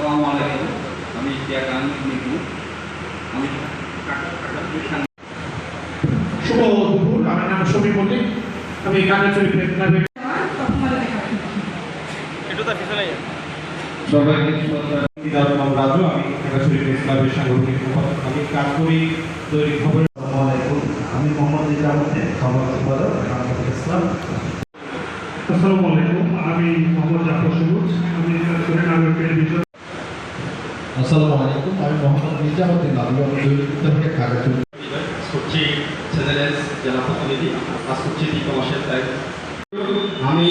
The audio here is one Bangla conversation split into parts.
আসসালামু আলাইকুম। আমি ইতিহাস আহমেদ নিকু আমি শুভ দুপুর আমার নাম সমী মল্লিক। আমি সবাইকে সিদ্ধার্থ রাজু আমি একাশরী সাংগঠনিক আমি কাজ করি তৈরি খবর আমি মোহাম্মদ সম্পাদক ইসলাম। আসসালামু আলাইকুম। আমি মোহাম্মদ জাফর সবুজ। আমি আসসালামু আলাইকুম আমি মোহাম্মদ নিজামুদ্দিন আমি দৈনিক থেকে চ্যানেলের জেলা প্রতিনিধি তাই। আমি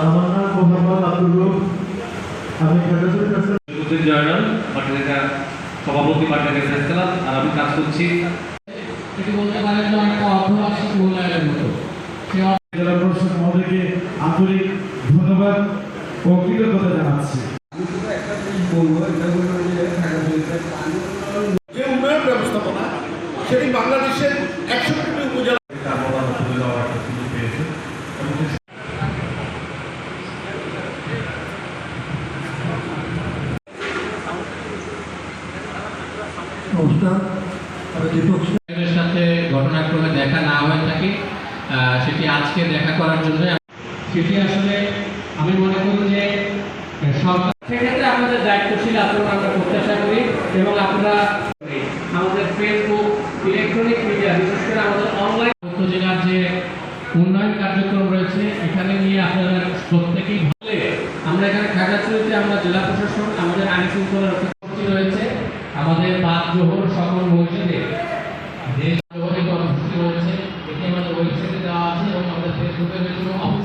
আমার নাম মোহাম্মদ আব্দুল জার্নাল সভাপতি পাটনাকা আর আমি কাজ করছি এটি বলতে পারেন যে অনেকটা অর্ধবার্ষিক মূল্যায়নের মতো। জেলা প্রশাসক মহোদয়কে আন্তরিক ধন্যবাদ ও কৃতজ্ঞতা জানাচ্ছি। যে উন্নয়ন ব্যবস্থাপনা সেটি বাংলাদেশের একষট্টি উপজেলা নমস্কার আমি দীপক সেটি আজকে দেখা করার জন্য সেটি আসলে আমি মনে করি যে সরকার সেক্ষেত্রে আপনাদের দায়িত্বশীল আচরণ আমরা প্রত্যাশা করি এবং আপনারা আমাদের ফেসবুক ইলেকট্রনিক মিডিয়া বিশেষ করে আমাদের অনলাইন উপজেলার যে উন্নয়ন কার্যক্রম রয়েছে এখানে নিয়ে আপনারা প্রত্যেকেই ভালো আমরা এখানে খাগড়াছড়িতে আমরা জেলা প্রশাসন আমাদের আইন শৃঙ্খলা রক্ষা রয়েছে। আমাদের জোহর সকল মসজিদে দেশ জোহরের কর্মসূচি রয়েছে। এটি আমাদের ওয়েবসাইটে Ben de bunu